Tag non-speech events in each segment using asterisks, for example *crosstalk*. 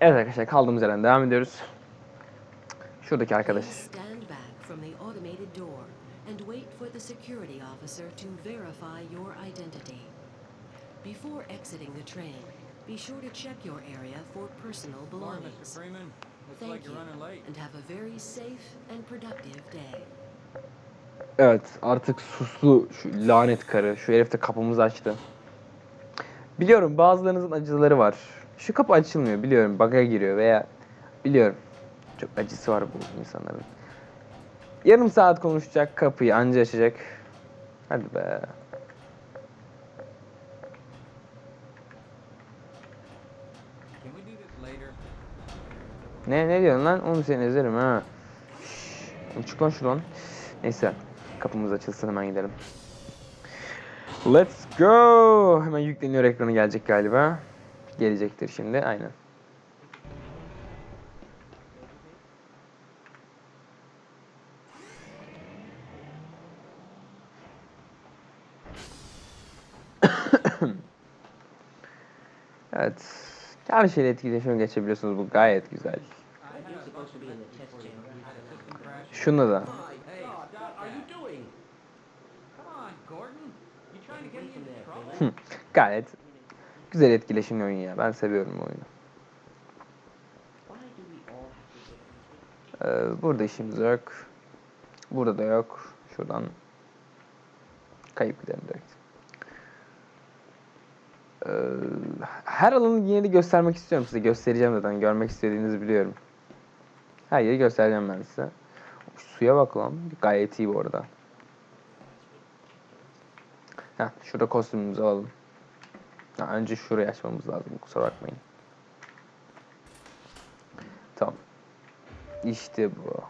Evet arkadaşlar kaldığımız yerden devam ediyoruz. Şuradaki arkadaş. Please stand back from the automated door and wait for the security officer to verify your identity. Before exiting the train, be sure to check your area for personal Mr. belongings. Freeman. Looks Thank like you, you're running late. and have a very safe and productive day. Evet artık suslu şu lanet karı. Şu herif de kapımızı açtı. Biliyorum bazılarınızın acıları var. Şu kapı açılmıyor biliyorum. Bug'a giriyor veya biliyorum. Çok acısı var bu insanların. Yarım saat konuşacak kapıyı anca açacak. Hadi be. Ne ne diyorsun lan? Oğlum seni ezerim ha. Şşş, Çık lan şuradan. Neyse. Kapımız açılsın hemen gidelim. Let's go. Hemen yükleniyor ekranı gelecek galiba. Gelecektir şimdi. Aynen. *coughs* evet. Her şeyle etkileşime geçebiliyorsunuz. Bu gayet güzel. Şunu da. Gayet güzel etkileşimli oyun ya. Ben seviyorum bu oyunu. Ee, burada işimiz yok. Burada da yok. Şuradan kayıp gidelim direkt. Ee, her alanı yine de göstermek istiyorum size. Göstereceğim zaten. Görmek istediğinizi biliyorum. Her yeri göstereceğim ben size. Suya bak lan. Gayet iyi bu arada. Heh, şurada kostümümüzü alalım. Ha, önce şurayı açmamız lazım. Kusura bakmayın. Tamam. İşte bu.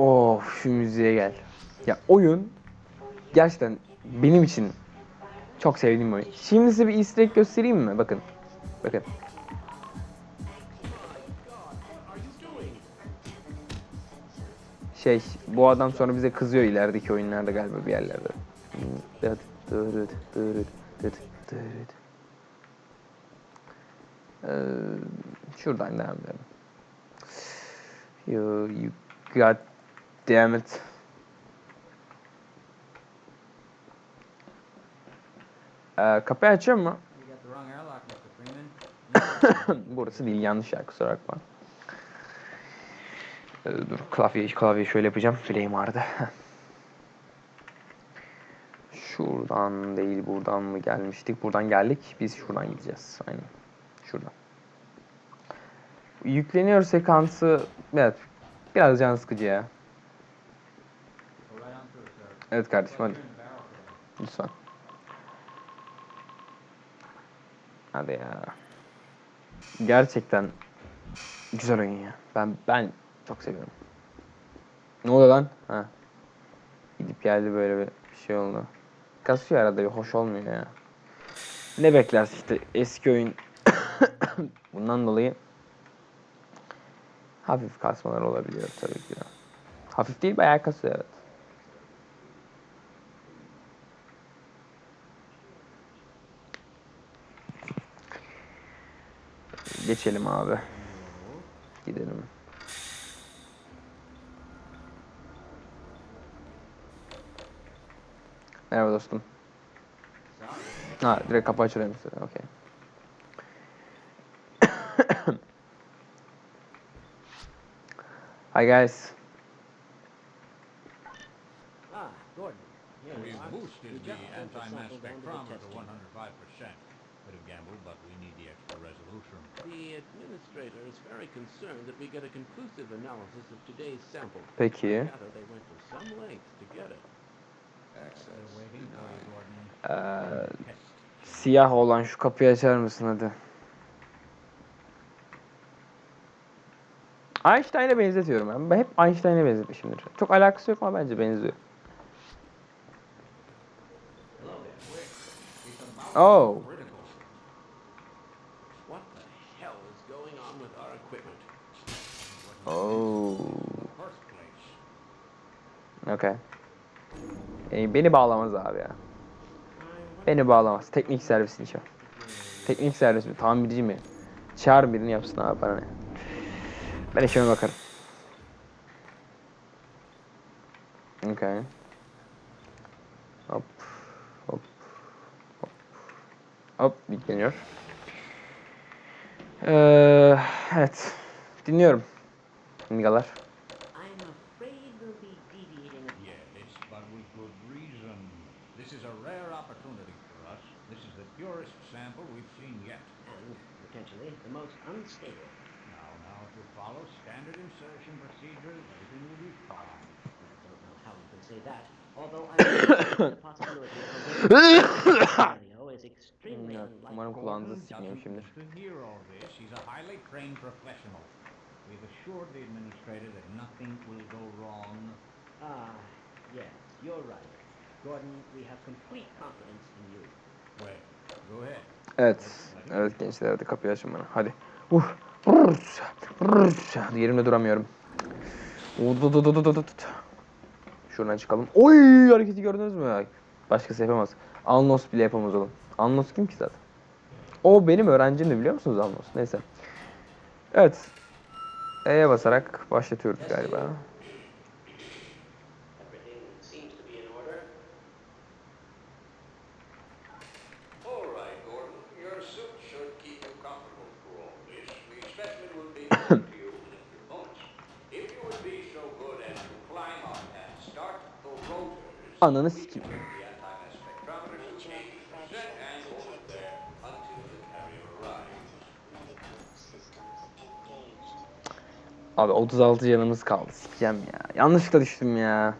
Of şu müziğe gel. Ya oyun gerçekten benim için çok sevdiğim oyun. Şimdi size bir easter egg göstereyim mi? Bakın. Bakın. Şey, bu adam sonra bize kızıyor ilerideki oyunlarda galiba bir yerlerde. Dıt, dırıt, dırıt, dıt, dırıt. Ee, şuradan devam edelim. You, you god damn it. Ee, kapıyı açıyor mu? *coughs* Burası değil yanlış yer kusura bakma. Ee, dur klavye, klavyeyi şöyle yapacağım. Bileğim ağrıdı. *laughs* Şuradan değil buradan mı gelmiştik? Buradan geldik. Biz şuradan gideceğiz. Aynen. Şuradan. Yükleniyor sekansı. Evet. Biraz can sıkıcı ya. Evet kardeşim hadi. Lütfen. Hadi ya. Gerçekten güzel oyun ya. Ben ben çok seviyorum. Ne oluyor lan? Ha. Gidip geldi böyle bir şey oldu. Kasıyor arada bir hoş olmuyor ya. Ne beklersin işte eski oyun. *coughs* Bundan dolayı hafif kasmalar olabiliyor tabii ki de. Hafif değil bayağı kasıyor evet. Geçelim abi. Gidelim. Merhaba dostum. Ha direkt kapı açılıyor. Okey. *coughs* Hi guys. Ah, Gordon. We've boosted the anti-mass spectrometer to chamber. 105%. Bit of gamble, but we need the extra resolution. The administrator is very concerned that we get a conclusive analysis of today's sample. Peki. They went to some lengths to get it. Still waiting for you, Gordon. Ee, siyah olan şu kapıyı açar mısın hadi? Einstein'a benzetiyorum ben. Ben hep Einstein'a benzetmişimdir. Çok alakası yok ama bence benziyor. Oh. Oh. Okay. E, beni bağlamaz abi ya. Beni bağlamaz. Teknik servisin işi. Teknik servis mi? Tamirci mi? Çağır birini yapsın abi bana ne. Ben işime bakarım. Okay. Hop. Hop. Hop. Hop. Yükleniyor. Ee, evet. Dinliyorum. Migalar. I'm afraid we'll be deviating a Yes, but with good reason. This is a rare opportunity for us. This is the purest sample we've seen yet. and potentially the most unstable. Now, now, if you follow standard insertion procedures, everything will be fine. I don't know how you can say that, although I the possibility of a scenario is extremely Evet, unlikely. umarım kulağınızı Gordon sikmiyormuşumdur. doesn't need to hear all this. He's a highly trained professional. We've assured the administrator that nothing will go wrong. Ah, yes, you're right. Gordon, we have complete confidence in you. Well, go ahead. Evet. Evet gençler hadi kapıyı açın bana. Hadi. Uh. Yerimde duramıyorum. Şuradan çıkalım. Oy hareketi gördünüz mü? Başkası yapamaz. Alnos bile yapamaz oğlum. Alnos kim ki zaten? O benim öğrencimdi biliyor musunuz Alnos? Neyse. Evet. E'ye basarak başlatıyoruz galiba. Everything seems to be in order. All right, Gordon. Your suit should keep you comfortable through all this. The specimen will be delivered to you in a few moments. If you would be so good as to climb up and start the rotors, Ananı sikeyim. the anti-mass spectrometer to 80% and hold it there until the carrier arrives. Abi 36 canımız kaldı. Sikeceğim ya. Yanlışlıkla düştüm ya.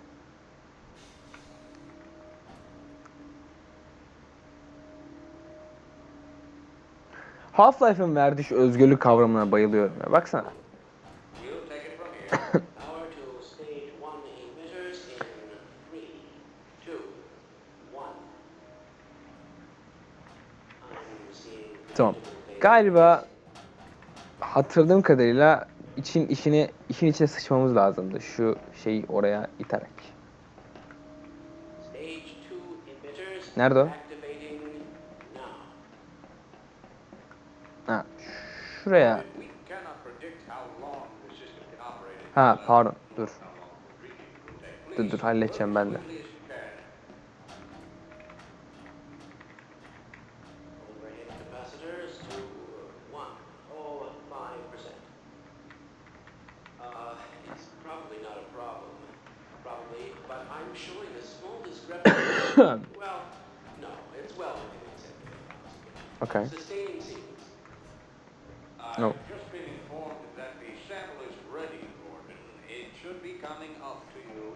Half-Life'ın verdiği özgürlük kavramına bayılıyorum ya. Baksana. Tamam. Galiba hatırladığım kadarıyla için işini işin içine sıçmamız lazımdı. Şu şeyi oraya iterek. Nerede o? Ha, şuraya. Ha pardon. Dur. Dur dur halledeceğim ben de. Quickly as you can. Overhead capacitors to one oh five percent. Uh, it's probably not a problem. Probably, but I'm showing a small discrepancy. well, no, it's well within acceptable. Okay. Sustaining sequence. No. I've just been informed that the sample is ready, Gordon. It should be coming up to you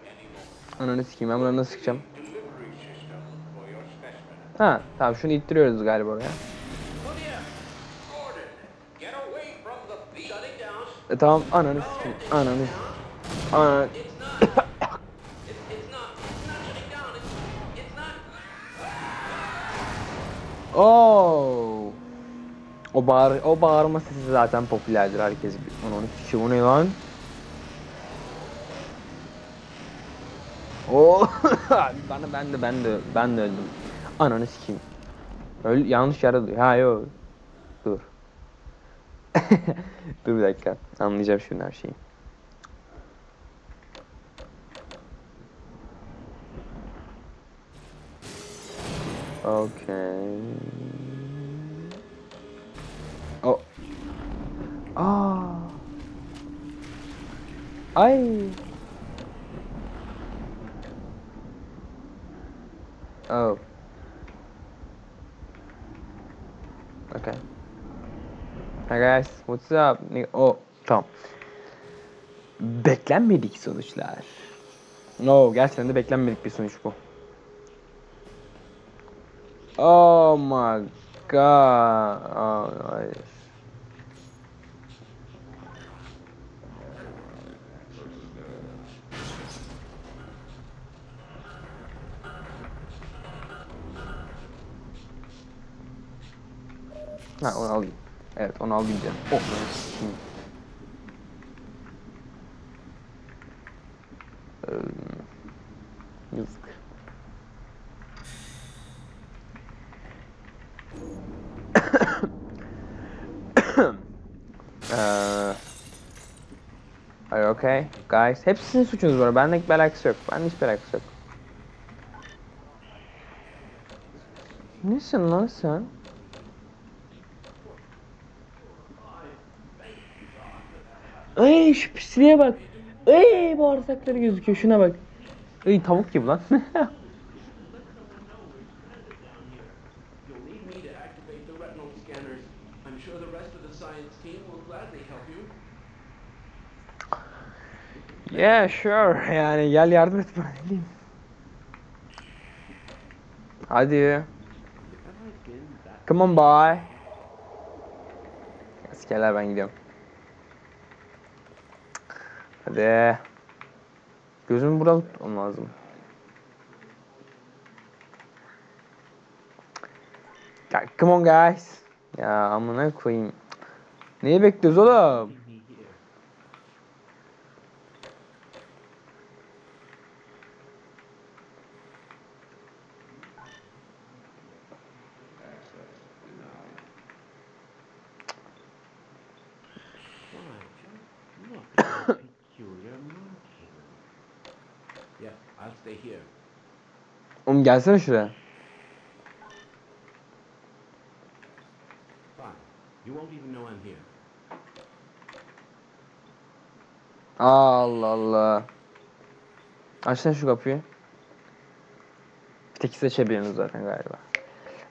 any moment. Ananı sikeyim ben bunları nasıl sıkacağım? Ha tamam şunu ittiriyoruz galiba oraya. E, tamam ananı sikeyim. Ananı Ananı. Oo. O bağır o bağırma sesi zaten popülerdir herkes. Onu sikeyim o ne lan? *laughs* Oo. bana ben de ben de ben de öldüm. Ananı sikeyim. Öl yanlış yerde duruyor. Ha yok. Dur. *laughs* Dur bir dakika. Anlayacağım şimdi her şeyi. Okay. Oh. Aa. Ay. Oh. Okay. Hi guys, what's up? Oh, tamam. Beklenmedik sonuçlar. No, gerçekten de beklenmedik bir sonuç bu. Oh my god. Oh, hayır. Ha onu alayım. Evet onu alayım. Oh. Hmm. Guys? Hepsi sizin suçunuz var. Bende hiçbir alakası yok. Bende hiçbir alakası yok. Nesin lan sen? Ay şu pisliğe bak. Ay bağırsakları gözüküyor. Şuna bak. Ay tavuk gibi lan. *laughs* You'll need me to activate the retinal scanners. I'm sure the rest of the science team will gladly help you. Yeah sure. Yani gel yardım et bana. ne diyeyim. Hadi. Come on boy. Askerler ben gidiyorum. Hadi. Gözümü burada tutmam lazım. Come on guys. Ya amına koyayım. Neyi bekliyoruz oğlum? Gelsene şuraya. Allah Allah. Açsana şu kapıyı. Bir tek seçebiliyorsunuz zaten galiba.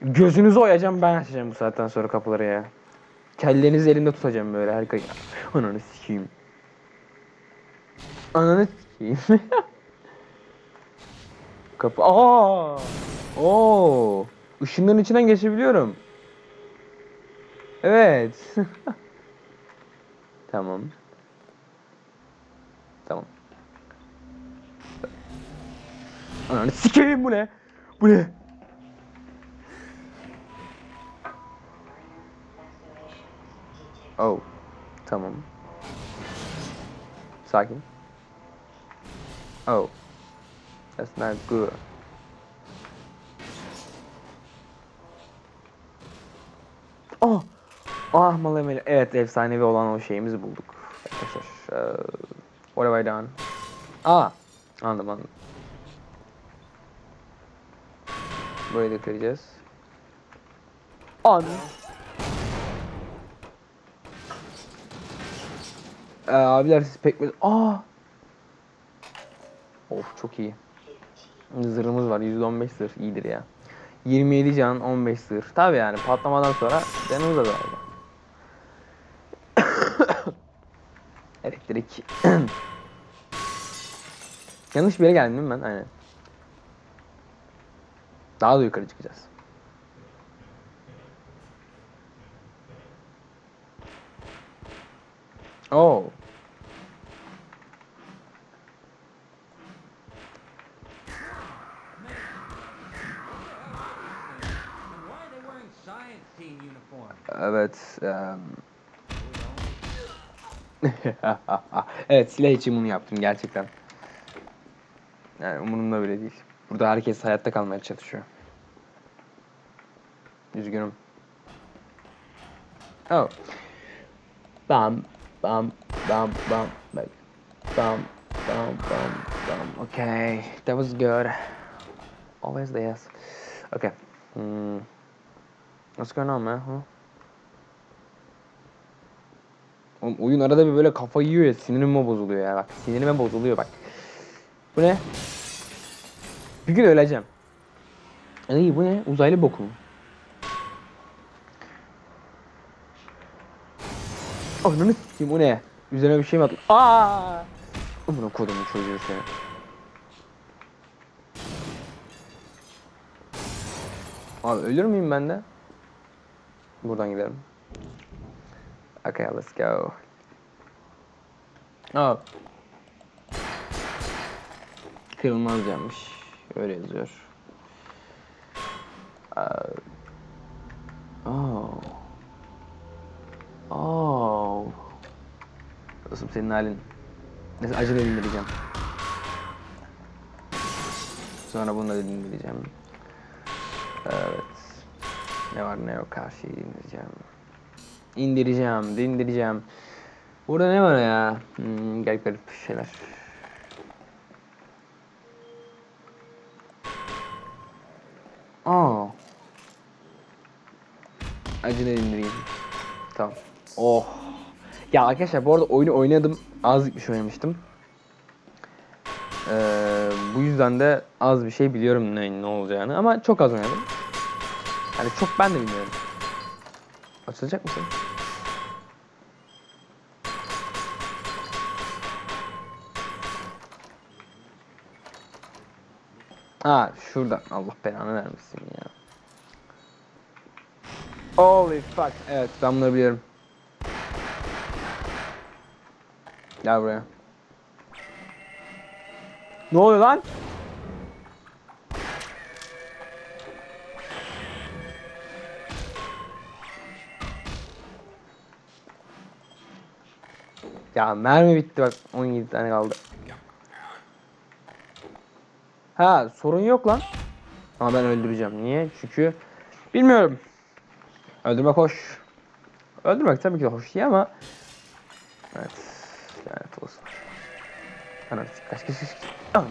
Gözünüzü oyacağım ben açacağım bu saatten sonra kapıları ya. Kellenizi elimde tutacağım böyle harika. Ananı sikeyim. Ananı sikeyim. *laughs* Kapı. Aa! Oo! Işınların içinden geçebiliyorum. Evet. *laughs* tamam. Tamam. Ananı sikeyim bu ne? Bu ne? Oh. Tamam. Sakin. Oh. That's not good. Oh. Ah malameli. Evet efsanevi olan o şeyimizi bulduk. Arkadaşlar. eee, what have I done? Aa. Anladım anladım. Burayı da kıracağız. An. Ee, abiler siz pekmez... Aa. Of çok iyi. Zırhımız var. %15 zırh. iyidir ya. 27 can, 15 zırh. Tabi yani patlamadan sonra canımız azaldı. *coughs* Elektrik. *coughs* Yanlış bir yere geldim değil mi ben? Aynen. Daha da yukarı çıkacağız. Oh. *laughs* evet silah için bunu yaptım gerçekten. Yani umurumda bile değil. Burada herkes hayatta kalmaya çalışıyor. Üzgünüm. Oh. Bam bam bam bam bam bam bam bam. Okay, that was good. Always this. Okay. Hmm. What's going on, man? Huh? Oğlum oyun arada bir böyle kafa yiyor ya sinirime bozuluyor ya bak sinirime bozuluyor bak. Bu ne? Bir gün öleceğim. Ay bu ne? Uzaylı boku mu? Ananı sikeyim o ne? Üzerine bir şey mi attın? Aa! Amına kodumun çocuğu seni. Abi ölür müyüm ben de? Buradan gidelim. Okay, let's go. Oh. Kırılmaz cammış. Öyle yazıyor. Aa. Oh. Oh. Dostum senin halin. Neyse acele indireceğim. Sonra bunu da indireceğim. Evet. Ne var ne yok her şeyi indireceğim. İndireceğim, dindireceğim. Burada ne var ya? Hmm, garip garip şeyler. Aa. Acele indireyim. Tamam. Oh. Ya arkadaşlar bu arada oyunu oynadım. Az bir şey oynamıştım. Ee, bu yüzden de az bir şey biliyorum ne, ne olacağını ama çok az oynadım. Yani çok ben de bilmiyorum. Açılacak mısın? Ha şurada. Allah belanı vermesin ya. Holy fuck. Evet ben bunları biliyorum. Gel buraya. Ne oluyor lan? Ya mermi bitti bak 17 tane kaldı. Ha sorun yok lan. Ama ben öldüreceğim. Niye? Çünkü bilmiyorum. Öldürmek hoş. Öldürmek tabii ki de hoş değil ama Evet. Lanet olsun. Anam kaç kaç kaç. Anam.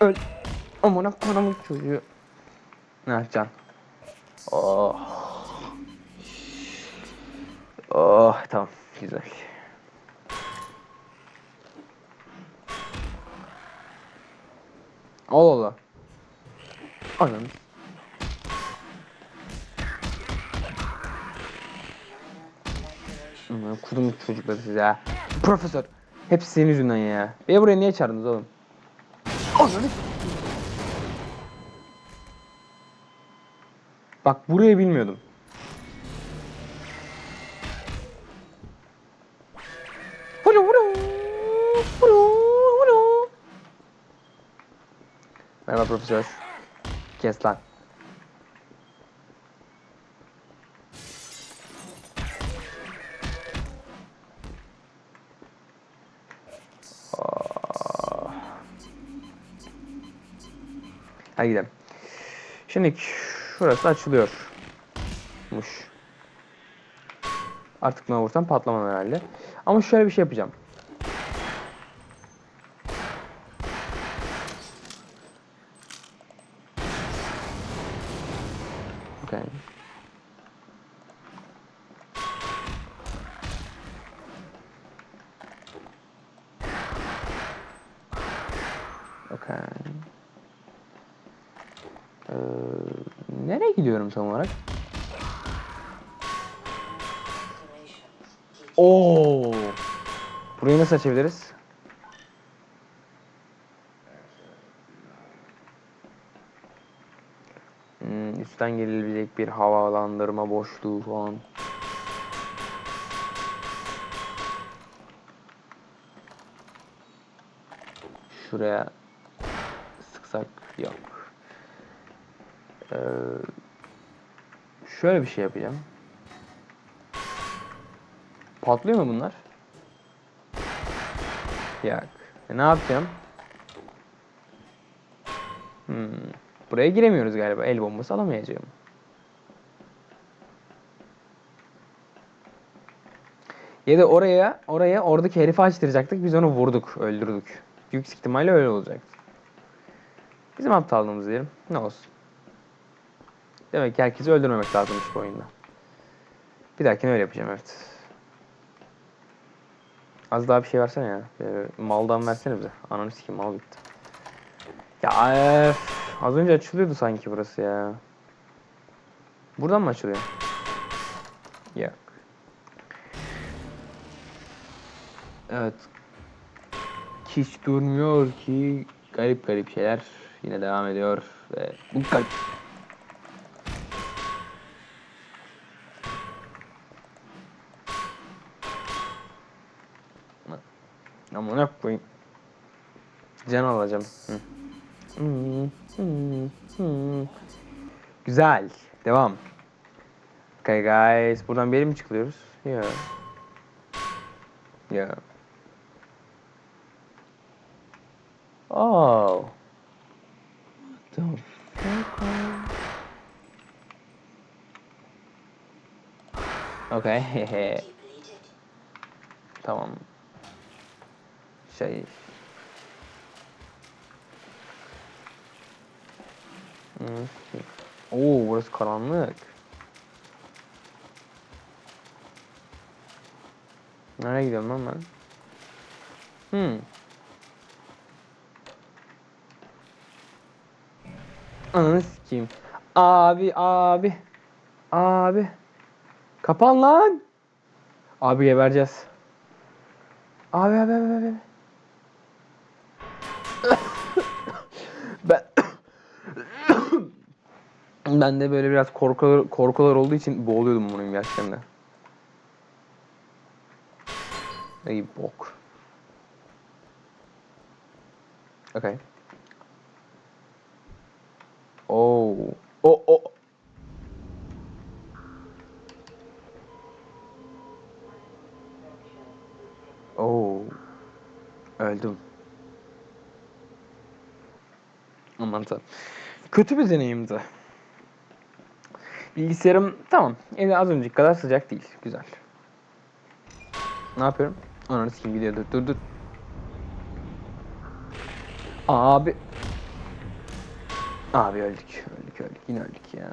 Öl. Amına kodumun çocuğu. Ne yapacaksın? Oh. Oh tamam güzel. Allah Allah. Anam. Kudum çocukları size ya. Profesör. Hepsi senin yüzünden ya. Beni buraya niye çağırdınız oğlum? Ananı Bak burayı bilmiyordum. Merhaba profesör. Kes lan. Hadi gidelim. Şimdi şurası açılıyor. Muş. Artık buna vursam patlamam herhalde. Ama şöyle bir şey yapacağım. Okay. Okay. Ee, nereye gidiyorum tam olarak? Oo. Burayı nasıl açabiliriz? Hmm, üstten gelebilecek bir havalandırma boşluğu falan. Şuraya sıksak yok. Ee, şöyle bir şey yapacağım. Patlıyor mu bunlar? Yok. E, ne yapacağım? Hmm. Buraya giremiyoruz galiba. El bombası alamayacağım. Ya da oraya, oraya oradaki herifi açtıracaktık. Biz onu vurduk, öldürdük. Büyük ihtimalle öyle olacaktı. Bizim aptallığımız diyelim. Ne olsun. Demek ki herkesi öldürmemek lazımmış bu oyunda. Bir dahakine öyle yapacağım evet. Az daha bir şey versene ya. Böyle maldan versene bize. Ananı sikeyim mal bitti. Ya öf. Az önce açılıyordu sanki burası ya. Buradan mı açılıyor? Yok. Evet. Hiç durmuyor ki garip garip şeyler yine devam ediyor ve bu garip Amına koyayım. Can alacağım. Hı. Güzel. Devam. Okay guys. Buradan bir yere mi çıkılıyoruz? Ya. Ya. Oh. What? Okay. *laughs* tamam. Şey. Oo burası karanlık. Nereye gidiyorum lan ben? Hmm. Ananı sikeyim. Abi abi. Abi. Kapan lan. Abi gebereceğiz. Abi abi abi abi. Ben de böyle biraz korkular korkular olduğu için boğuluyordum bunun gerçekten de. Ey bok. Okay. Oh. Oh oh. Oh. Öldüm. Aman tanrım. Kötü bir deneyimdi. Bilgisayarım tamam. Evde az önceki kadar sıcak değil. Güzel. Ne yapıyorum? Ananı sikeyim gidiyor. Dur dur dur. Abi. Abi öldük. Öldük öldük. Yine öldük ya.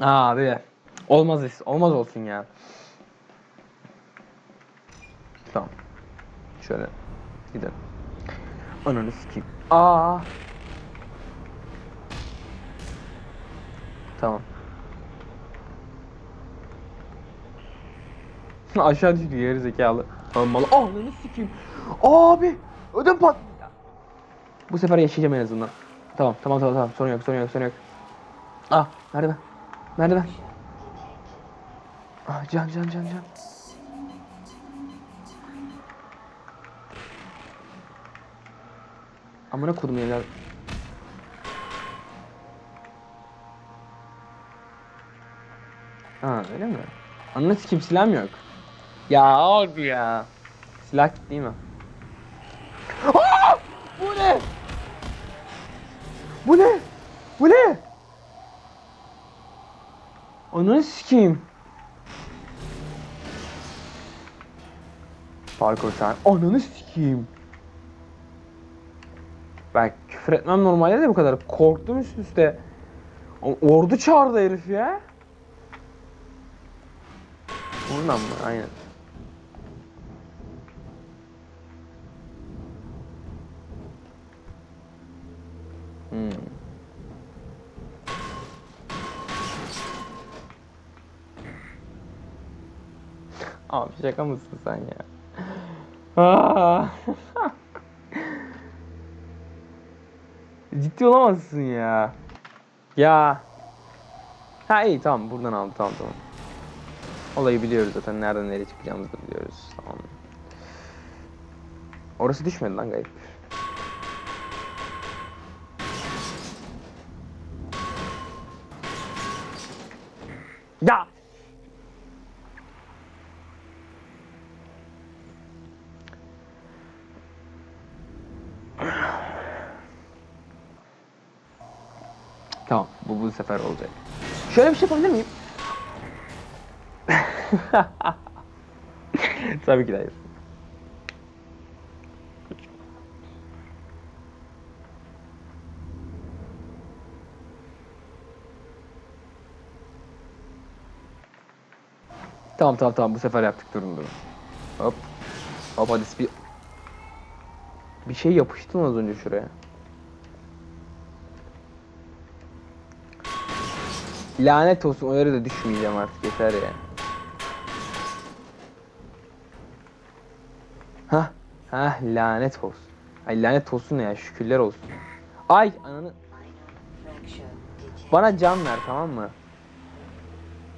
Abi. Olmaz olmaz olsun ya. Tamam. Şöyle gidelim. Ananı sikeyim. Aa. Tamam. *laughs* Aşağı düştü geri zekalı. Tamam malı. Ananı sikeyim. Abi. Ödüm pat. Bu sefer yaşayacağım en azından. Tamam tamam tamam tamam. Sorun yok sorun yok sorun yok. Ah merdiven. Merdiven. Ah can can can can. Amına kodum evlat. Ha öyle mi? Ananı sikeyim silahım yok. Ya abi ya. Silah değil mi? Aa! Bu ne? Bu ne? Bu ne? Ananı sikeyim. Parkur sen. Ananı sikeyim. Ben küfür etmem normalde de bu kadar. Korktum üst üste. Ordu çağırdı herif ya. Ondan mı? Aynen. Hmm. Abi şaka mısın sen ya? Aa! *laughs* Ciddi olamazsın ya. Ya. Ha iyi tamam buradan aldım tamam tamam. Olayı biliyoruz zaten nereden nereye çıkacağımızı biliyoruz. Tamam. Orası düşmedi lan gayet. Ya. Tamam bu bu sefer olacak. Şöyle bir şey yapabilir miyim? *laughs* Tabii ki de hayır. Tamam tamam tamam bu sefer yaptık durun durun. Hop. Hop hadi bir... Bir şey yapıştı az önce şuraya. Lanet olsun öyle de düşmeyeceğim artık yeter ya. Hah. Hah lanet olsun. Ay lanet olsun ya şükürler olsun. Ay ananı. Bana can ver tamam mı?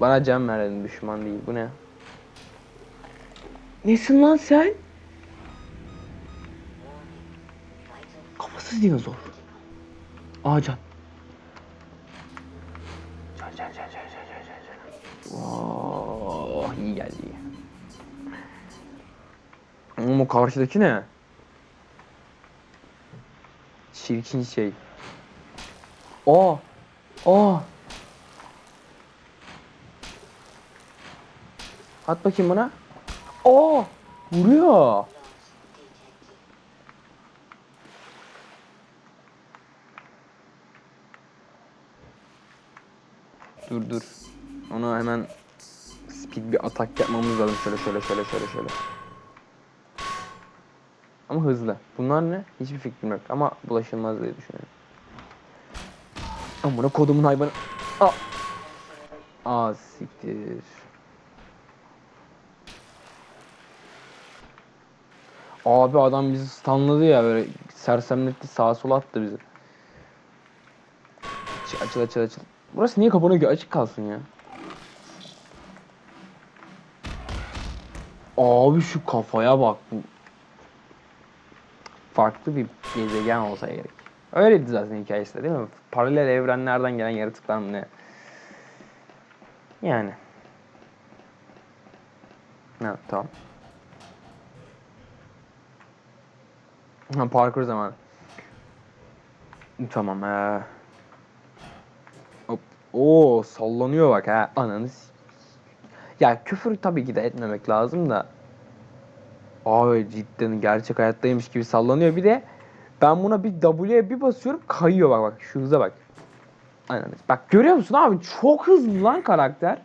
Bana can ver dedim düşman değil bu ne? Nesin lan sen? Kafasız dinozor. Aa can. Can. Oh iyi geldi iyi. O karşıdaki ne? Çirkin şey. Aa. Aa. At bakayım buna. Aa. Vuruyor. Dur dur. Ona hemen speed bir atak yapmamız lazım. Şöyle şöyle şöyle şöyle şöyle. Ama hızlı. Bunlar ne? Hiçbir fikrim yok. Ama bulaşılmaz diye düşünüyorum. Amına kodumun hayvanı. Aa. Aa siktir. Abi adam bizi stunladı ya böyle sersemletti sağa sola attı bizi. Açıl açıl açıl. Burası niye kapanıyor ki? Açık kalsın ya. Abi şu kafaya bak. Farklı bir gezegen olsa gerek. Öyleydi zaten hikayesi de değil mi? Paralel evrenlerden gelen yaratıklar mı ne? Yani. Evet tamam. Ha, parkur zamanı. Tamam. Ee. Oo sallanıyor bak ha. Ananı s- Ya küfür tabii ki de etmemek lazım da. Abi cidden gerçek hayattaymış gibi sallanıyor. Bir de ben buna bir W'ye bir basıyorum kayıyor bak bak şu hıza bak. Ananı. Bak görüyor musun abi çok hızlı lan karakter.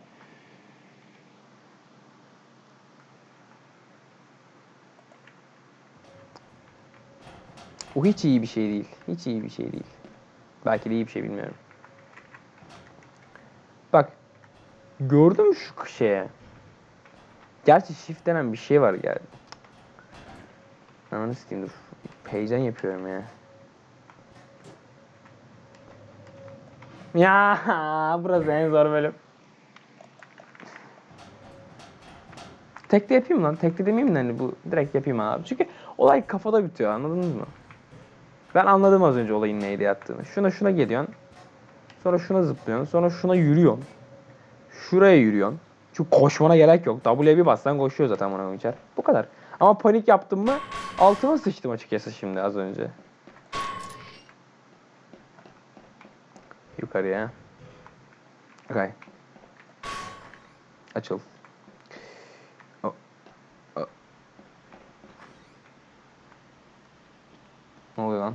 O hiç iyi bir şey değil. Hiç iyi bir şey değil. Belki de iyi bir şey bilmiyorum. Bak. Gördün mü şu şeye? Gerçi shift denen bir şey var gel. Ananı sikeyim dur. Heyecan yapıyorum ya. Ya burası en zor bölüm. Tekte yapayım lan. Tekte demeyeyim de hani bu direkt yapayım abi. Çünkü olay kafada bitiyor anladınız mı? Ben anladım az önce olayın neydi yattığını. Şuna şuna geliyorsun. Sonra şuna zıplıyorsun. Sonra şuna yürüyorsun. Şuraya yürüyorsun. Çünkü koşmana gerek yok. W'ye bir bassan koşuyor zaten buna uçar. Bu kadar. Ama panik yaptım mı altıma sıçtım açıkçası şimdi az önce. Yukarıya. Okay. Açıl. O- o- Ne oluyor lan?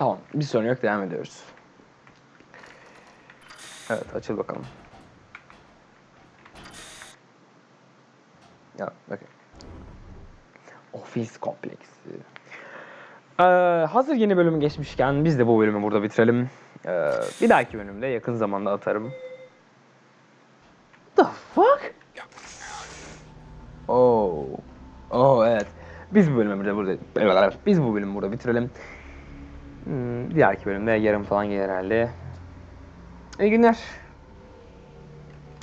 Tamam. Bir sorun yok. Devam ediyoruz. Evet. Açıl bakalım. Ya, okay. Ofis kompleksi. Ee, hazır yeni bölümü geçmişken biz de bu bölümü burada bitirelim. Ee, bir dahaki bölümde yakın zamanda atarım. The fuck? Oh. Oh evet. Biz bu bölümü burada, burada biz bu bölümü burada bitirelim. Hmm, diğerki bölümde yarın falan gelir herhalde. İyi günler.